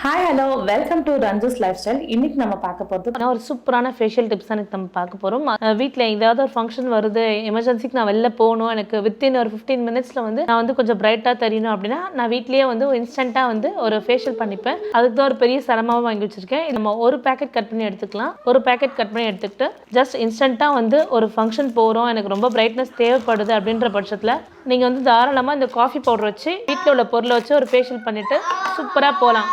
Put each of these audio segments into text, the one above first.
Hi hello welcome to ரஞ்சஸ் life style இன்னைக்கு நம்ம பார்க்க போகிறது நான் ஒரு சூப்பரான ஃபேஷியல் டிப்ஸ் எனக்கு நம்ம பார்க்க போகிறோம் வீட்டில் ஏதாவது ஒரு ஃபங்க்ஷன் வருது எமர்ஜென்சிக்கு நான் வெளில போகணும் எனக்கு வித்தின் ஒரு ஃபிஃப்டீன் மினிட்ஸில் வந்து நான் வந்து கொஞ்சம் பிரைட்டாக தெரியணும் அப்படின்னா நான் வீட்லேயே வந்து இன்ஸ்டண்ட்டாக வந்து ஒரு ஃபேஷியல் பண்ணிப்பேன். அதுக்கு தான் ஒரு பெரிய சிரமமாக வாங்கி வச்சிருக்கேன். நம்ம ஒரு பேக்கெட் கட் பண்ணி எடுத்துக்கலாம். ஒரு பேக்கெட் கட் பண்ணி எடுத்துக்கிட்டு ஜஸ்ட் இன்ஸ்டண்ட்டாக வந்து ஒரு ஃபங்க்ஷன் போகிறோம் எனக்கு ரொம்ப பிரைட்னஸ் தேவைப்படுது அப்படின்ற பட்சத்தில் நீங்கள் வந்து தாராளமாக இந்த காஃபி பவுடர் வச்சு வீட்டில் உள்ள பொருளை வச்சு ஒரு ஃபேஷியல் பண்ணிவிட்டு சூப்பராக போகலாம்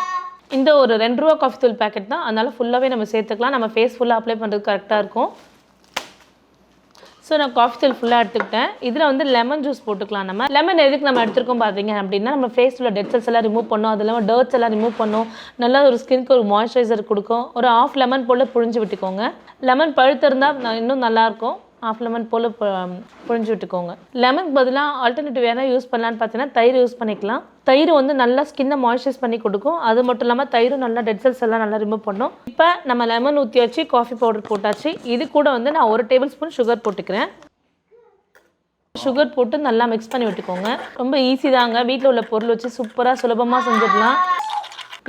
இந்த ஒரு ரெண்டு ரூபா காஃபி தூள் பேக்கெட் தான். அதனால் ஃபுல்லாகவே நம்ம சேர்த்துக்கலாம். நம்ம ஃபேஸ் ஃபுல்லாக அப்ளை பண்ணுறது கரெக்டாக இருக்கும். ஸோ நான் காஃபி தூள் ஃபுல்லாக எடுத்துக்கிட்டேன். இதில் வந்து லெமன் ஜூஸ் போட்டுக்கலாம் நம்ம. லெமன் எதுக்கு நம்ம எடுத்துருக்கோம் பார்த்தீங்க அப்படின்னா நம்ம ஃபேஸ் டெட் செல்ஸ் எல்லாம் ரிமூவ் பண்ணும். அது இல்லாமல் டர்ட்ஸ் எல்லாம் ரிமூவ் பண்ணும். நல்லா ஒரு ஸ்கின்க்கு ஒரு மாய்ஸ்சரைசர் கொடுக்கும். ஒரு ஆஃப் லெமன் போல் புழிஞ்சு விட்டுக்கோங்க. லெமன் பழுத்திருந்தால் இன்னும் நல்லாயிருக்கும் ஆஃப் லெமன் போல் புழிஞ்சு விட்டுக்கோங்க. லெமன் பதிலாக ஆல்டர்னேட்டிவ் வேறு யூஸ் பண்ணலான்னு பார்த்தீங்கன்னா தயிர் யூஸ் பண்ணிக்கலாம். தயிர் வந்து நல்லா ஸ்கின்னை மாய்ஸ்சரைஸ் பண்ணி கொடுக்கும். அது மட்டும் இல்லாமல் தயிரும் நல்லா டெட் செல்ஸ் எல்லாம் நல்லா ரிமூவ் பண்ணும். இப்போ நம்ம லெமன் ஊற்றி வச்சு காஃபி பவுடர் போட்டாச்சு. இது கூட வந்து நான் ஒரு டேபிள் ஸ்பூன் சுகர் போட்டுக்கிறேன். சுகர் போட்டு நல்லா மிக்ஸ் பண்ணி விட்டுக்கோங்க. ரொம்ப ஈஸி தாங்க. வீட்டில் உள்ள பொருள் வச்சு சூப்பராக சுலபமாக செஞ்சிடலாம்.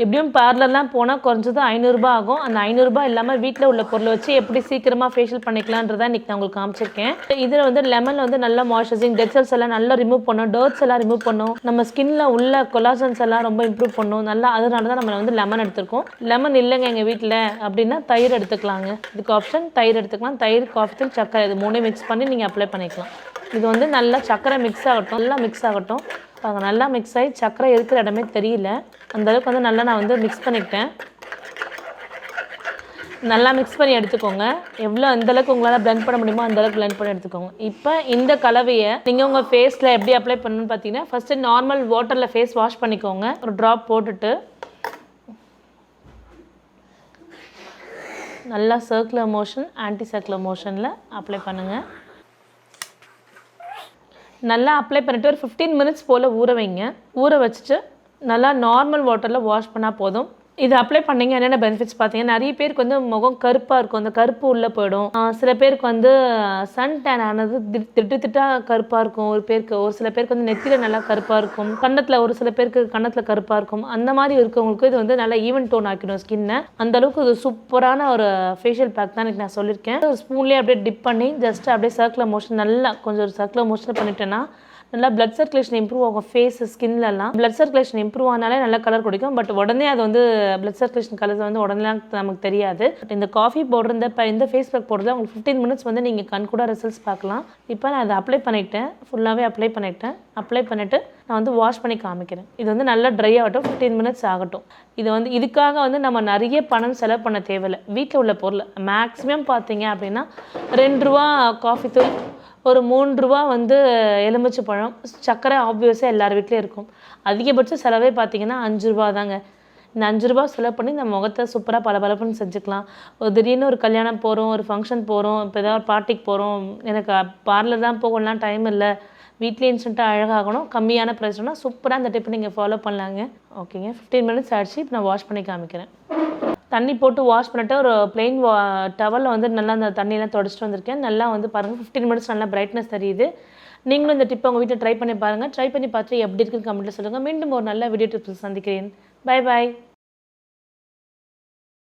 எப்படியும் பார்லர்லாம் போனால் குறைஞ்சது ஐநூறுரூபா ஆகும். அந்த ஐநூறுரூபா இல்லாமல் வீட்டில் உள்ள பொருளை வச்சு எப்படி சீக்கிரமாக ஃபேஷியல் பண்ணிக்கலான்றதை இன்றைக்கி நான் உங்களுக்கு காமிச்சிருக்கேன். இதில் வந்து லெமனில் வந்து நல்லா மாய்ஸ்சரைசிங் டெட்சல்ஸ் எல்லாம் நல்லா ரிமூவ் பண்ணும் டர்ட்ஸ் எல்லாம் ரிமூவ் பண்ணும் நம்ம ஸ்கின்ல உள்ள கொலாசன்ஸ் எல்லாம் ரொம்ப இம்ப்ரூவ் பண்ணும் நல்லா அதனால தான் நம்ம வந்து லெமன் எடுத்திருக்கோம். லெமன் இல்லைங்க எங்கள் வீட்டில் அப்படின்னா தயிர் எடுத்துக்கலாங்க. இதுக்கு ஆப்ஷன் தயிர் எடுத்துக்கலாம். தயிர் காஃபி சக்கரை இது மூணே மிக்ஸ் பண்ணி நீங்கள் அப்ளை பண்ணிக்கலாம். இது வந்து நல்லா சக்கரை மிக்ஸ் ஆகட்டும். நல்லா மிக்ஸ் ஆகட்டும். பாருங்க நல்லா மிக்ஸ் ஆகி சக்கரை இருக்கிற இடமே தெரியல. அந்த அளவுக்கு வந்து நல்லா நான் வந்து மிக்ஸ் பண்ணிக்கிட்டேன். நல்லா மிக்ஸ் பண்ணி எடுத்துக்கோங்க. எவ்வளோ அந்தளவுக்கு உங்களால் blend பண்ண முடியுமோ அந்த அளவுக்கு பண்ணி எடுத்துக்கோங்க. இப்போ இந்த கலவையை நீங்கள் உங்கள் ஃபேஸில் எப்படி அப்ளை பண்ணணும்னு பார்த்தீங்கன்னா ஃபஸ்ட்டு நார்மல் வாட்டரில் ஃபேஸ் வாஷ் பண்ணிக்கோங்க. ஒரு ட்ராப் போட்டுட்டு. நல்லா சர்க்குலர் மோஷன் ஆன்டி சர்க்குலர் மோஷனில் அப்ளை பண்ணுங்கள் நல்லா அப்ளை பண்ணிவிட்டு ஒரு ஃபிஃப்டீன் மினிட்ஸ் போல் ஊற வைங்க. ஊற வச்சுட்டு நல்லா நார்மல் வாட்டரில் வாஷ் பண்ணால் போதும். இது அப்ளை பண்ணீங்க என்னென்ன பெனிஃபிட்ஸ் பார்த்தீங்கன்னா நிறைய பேருக்கு வந்து முகம் கருப்பாக இருக்கும். அந்த கருப்பு உள்ளே போயிடும். சில பேருக்கு வந்து சன் டேன் ஆனது திட்- திட்டு திட்டாக கருப்பாக இருக்கும். ஒரு பேருக்கு ஒரு சில பேருக்கு வந்து நெத்தியில் நல்லா கருப்பாக இருக்கும். கண்ணத்தில் ஒரு சில பேருக்கு கன்னத்தில் கருப்பாக இருக்கும். அந்த மாதிரி இருக்கவங்களுக்கு இது வந்து நல்லா ஈவன் டோன் ஆக்கிடும் ஸ்கின்னை அந்த அளவுக்கு இது சூப்பரான ஒரு ஃபேஷியல் பேக் தான் எனக்கு நான் சொல்லியிருக்கேன். ஒரு ஸ்பூன்லேயே அப்படியே டிப் பண்ணி ஜஸ்ட் அப்படியே சர்க்குலர் மோஷன் நல்லா கொஞ்சம் ஒரு சர்க்குலர் மோஷன் பண்ணிட்டேன்னா நல்லா பிளட் சர்க்குலேஷன் இம்ப்ரூவ் ஆகும். ஃபேஸ் ஸ்கின்லலாம் பிளட் சர்க்குலேஷன் இம்ப்ரூவ் ஆனாலே நல்லா கலர் குடிக்கும். பட் உடனே அது வந்து பிளட் சர்க்குலேஷன் கலர்ஸ் வந்து உடனே நமக்கு தெரியாது. பட் இந்த காஃபி பவுடர் இந்த இப்போ இந்த ஃபேஸ் பேக் போடுறது உங்களுக்கு ஃபிஃப்டீன் மினிட்ஸ் வந்து நீங்கள் கண் கூட ரிசல்ட்ஸ் பார்க்கலாம். இப்போ நான் அதை அப்ளை பண்ணிட்டேன். ஃபுல்லாகவே அப்ளை பண்ணிட்டேன். அப்ளை பண்ணிவிட்டு நான் வந்து வாஷ் பண்ணி காமிக்கிறேன். இது வந்து நல்லா ட்ரை ஆகட்டும். ஃபிஃப்டீன் மினிட்ஸ் ஆகட்டும். இது வந்து இதுக்காக வந்து நம்ம நிறைய பணம் செலவு பண்ண தேவையில்லை. வீட்டில் உள்ள பொருள். மேக்ஸிமம் பார்த்தீங்க அப்படின்னா ரெண்டு ரூபா காஃபி தூள் ஒரு மூன்று ரூபா வந்து எலுமிச்சை பழம் சர்க்கரை ஆப்வியஸாக எல்லார் வீட்லேயும் இருக்கும். அதிகபட்ச செலவே பார்த்திங்கன்னா அஞ்சு ரூபா தாங்க. இந்த அஞ்சு ரூபா செலவு பண்ணி இந்த முகத்தை சூப்பராக பளபளப்புன்னு செஞ்சுக்கலாம். ஒரு திடீர்னு ஒரு கல்யாணம் போகிறோம் ஒரு ஃபங்க்ஷன் போகிறோம் இப்போ ஏதாவது ஒரு பார்ட்டிக்கு போகிறோம் எனக்கு பார்லர் தான் போகலாம் டைம் இல்லை வீட்லேயே இன்ஸ்டண்ட்டாக அழகாகணும் கம்மியான ப்ரைஸ்னால் சூப்பராக அந்த டிப் நீங்கள் ஃபாலோ பண்ணலாங்க. ஓகேங்க ஃபிஃப்டீன் மினிட்ஸ் ஆயிடுச்சு இப்போ நான் வாஷ் பண்ணி காமிக்கிறேன். தண்ணி போட்டு வாஷ் பண்ணிட்டு ஒரு பிளெயின் வா டவலில் வந்து நல்லா அந்த தண்ணியெல்லாம் தொடச்சிட்டு வந்திருக்கேன். நல்லா வந்து பாருங்கள் ஃபிஃப்டீன் மினிட்ஸ் நல்லா பிரைட்னஸ் தெரியுது. நீங்களும் இந்த டிப்பை உங்கள் வீட்டில் ட்ரை பண்ணி பாருங்கள் ட்ரை பண்ணி பார்த்துட்டு எப்படி இருக்குன்னு கமெண்ட்டில் சொல்லுங்கள் மீண்டும் ஒரு நல்ல வீடியோ டிப்ஸ் சந்திக்கிறேன். Bye bye